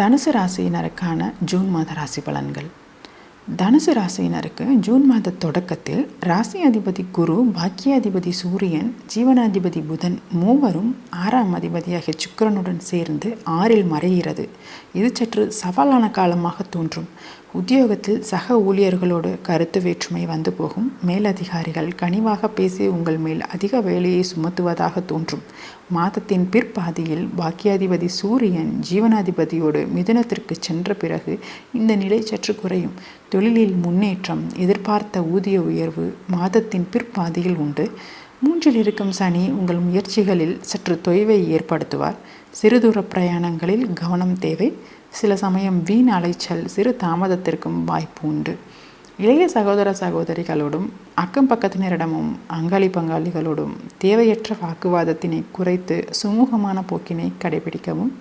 தனுசு ராசியினருக்கான ஜூன் மாத ராசி பலன்கள். தனுசு ராசியினருக்கு ஜூன் மாத தொடக்கத்தில் ராசி அதிபதி குரு பாக்கியாதிபதி சூரியன் ஜீவனாதிபதி புதன் மூவரும் ஆறாம் அதிபதியாகிய சுக்கிரனுடன் சேர்ந்து ஆறில் மறைகிறது. இது சற்று சவாலான காலமாக தோன்றும். உத்தியோகத்தில் சக ஊழியர்களோடு கருத்து வேற்றுமை வந்து போகும். மேலதிகாரிகள் கனிவாக பேசி உங்கள் மேல் அதிக வேலையை சுமத்துவதாக தோன்றும். மாதத்தின் பிற்பாதியில் பாக்கியாதிபதி சூரியன் ஜீவனாதிபதியோடு மிதுனத்திற்கு சென்ற பிறகு இந்த நிலை சற்று குறையும். தொழிலில் முன்னேற்றம் எதிர்பார்த்த ஊதிய உயர்வு மாதத்தின் பிற்பாதியில் உண்டு. மூன்றில் இருக்கும் சனி உங்கள் முயற்சிகளில் சற்று தொய்வை ஏற்படுத்துவார். சிறுதூர பிரயாணங்களில் கவனம் தேவை. சில சமயம் வீண் அலைச்சல் சிறு தாமதத்திற்கும் வாய்ப்பு உண்டு. இளைய சகோதர சகோதரிகளோடும் அக்கம் பக்கத்தினரிடமும் அங்காளி பங்காளிகளோடும் தேவையற்ற வாக்குவாதத்தினை குறைத்து சுமூகமான போக்கினை கடைபிடிக்கவும்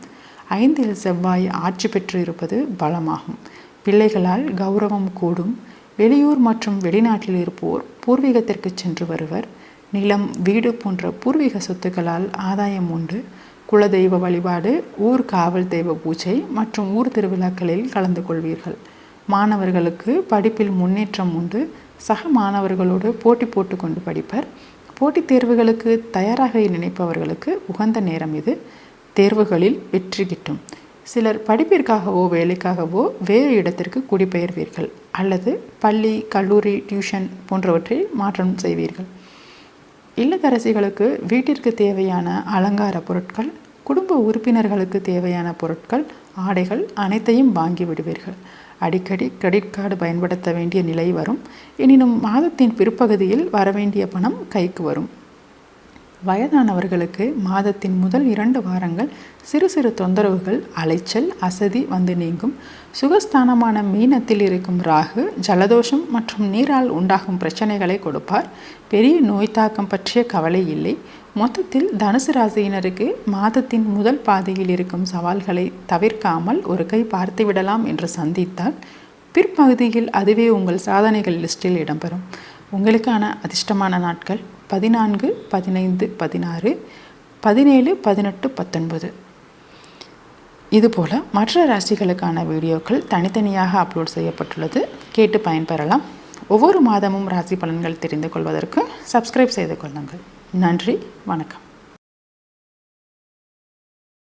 ஐந்தில் செவ்வாய் ஆட்சி பெற்று இருப்பது பலமாகும். பிள்ளைகளால் கௌரவம் கூடும். வெளியூர் மற்றும் வெளிநாட்டில் இருப்போர் பூர்வீகத்திற்கு சென்று வருவர். நிலம் வீடு போன்ற பூர்வீக சொத்துக்களால் ஆதாயம் உண்டு. குலதெய்வ வழிபாடு ஊர் காவல் தெய்வ பூஜை மற்றும் ஊர் திருவிழாக்களில் கலந்து கொள்வீர்கள். மாணவர்களுக்கு படிப்பில் முன்னேற்றம் உண்டு. சக மாணவர்களோடு போட்டி போட்டுக்கொண்டு படிப்பர். போட்டித் தேர்வுகளுக்கு தயாராக நினைப்பவர்களுக்கு உகந்த நேரம் இது. தேர்வுகளில் வெற்றி கிட்டும். சிலர் படிப்பிற்காகவோ வேலைக்காகவோ வேறு இடத்திற்கு குடிபெயர்வீர்கள். அல்லது பள்ளி கல்லூரி டியூஷன் போன்றவற்றை மாற்றம் செய்வீர்கள். இல்லத்தரசிகளுக்கு வீட்டிற்கு தேவையான அலங்கார பொருட்கள் குடும்ப உறுப்பினர்களுக்கு தேவையான பொருட்கள் ஆடைகள் அனைத்தையும் வாங்கி விடுவீர்கள். அடிக்கடி கிரெடிட் கார்டு பயன்படுத்த வேண்டிய நிலை வரும். எனினும் மாதத்தின் பிற்பகுதியில் வரவேண்டிய பணம் கைக்கு வரும். வயதானவர்களுக்கு மாதத்தின் முதல் இரண்டு வாரங்கள் சிறு சிறு தொந்தரவுகள் அலைச்சல் அசதி வந்து நீங்கும். சுகஸ்தானமான மீனத்தில் இருக்கும் ராகு ஜலதோஷம் மற்றும் நீரால் உண்டாகும் பிரச்சனைகளை கொடுப்பார். பெரிய நோய் தாக்கம் பற்றிய கவலை இல்லை. மொத்தத்தில் தனுசு ராசியினருக்கு மாதத்தின் முதல் பாதையில் இருக்கும் சவால்களை தவிர்க்காமல் ஒரு கை பார்த்து விடலாம் என்று சந்தித்தால் பிற்பகுதியில் அதுவே உங்கள் சாதனைகள் லிஸ்டில் இடம்பெறும். உங்களுக்கான அதிர்ஷ்டமான நாட்கள். பதினான்கு பதினைந்து பதினாறு பதினேழு பதினெட்டு பத்தொன்பது. இதுபோல் மற்ற ராசிகளுக்கான வீடியோக்கள் தனித்தனியாக அப்லோட் செய்யப்பட்டுள்ளது. கேட்டு பயன்பெறலாம். ஒவ்வொரு மாதமும் ராசி பலன்கள் தெரிந்து கொள்வதற்கு சப்ஸ்கிரைப் செய்து கொள்ளுங்கள். நன்றி வணக்கம்.